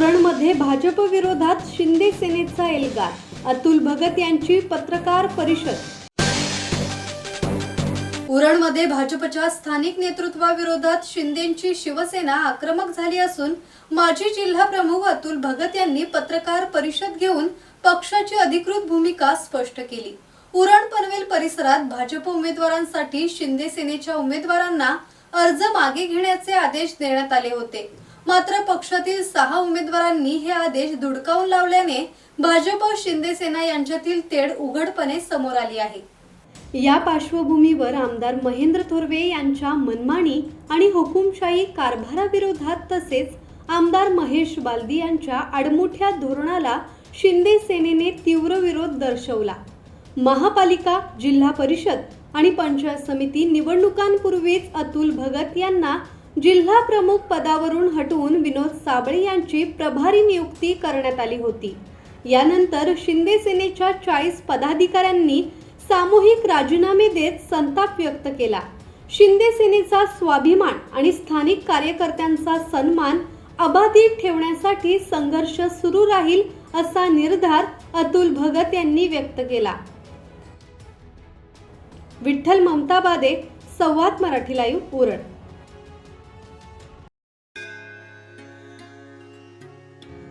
उरणमध्ये भाजप विरोधात शिंदे सेनेचा एल्गार अतुल भगत यांची पत्रकार परिषद. उरणमध्ये भाजपच्या स्थानिक नेतृत्वाविरोधात शिंदेची शिवसेना आक्रमक झाली असून माजी जिल्हा प्रमुख अतुल भगत यांनी पत्रकार परिषद घेऊन पक्षाची अधिकृत भूमिका स्पष्ट केली. उरण पनवेल परिसरात भाजप उमेदवारांसाठी शिंदे सेनेच्या उमेदवारांना अर्ज मागे घेण्याचे आदेश देण्यात आले होते. मात्र पक्षातील सहा उमेदवारांनी हे आदेश धुडकावून लावल्याने भाजप शिंदे सेना यांच्यातील तेढ उघडपणे समोर आली आहे. या पार्श्वभूमीवर आमदार महेंद्र थोरवे यांच्या मनमानी आणि हुकुमशाही कारभाराविरोधात तसेच आमदार महेश बालदी यांच्या आडमुठ्या धोरणाला शिंदे सेनेने तीव्र विरोध दर्शवला. महापालिका जिल्हा परिषद आणि पंचायत समिती निवडणुकांपूर्वीच अतुल भगत यांना जिल्हा प्रमुख पदावरून हटवून विनोद साबळे यांची प्रभारी नियुक्ती करण्यात आली होती. यानंतर शिंदे सेनेच्या चाळीस पदाधिकाऱ्यांनी सामूहिक राजीनामे देत संताप व्यक्त केला. शिंदे सेनेचा स्वाभिमान आणि स्थानिक कार्यकर्त्यांचा सन्मान अबाधित ठेवण्यासाठी संघर्ष सुरू राहील असा निर्धार अतुल भगत यांनी व्यक्त केला. विठ्ठल ममताबादे संवाद मराठी लाईव्ह उरण.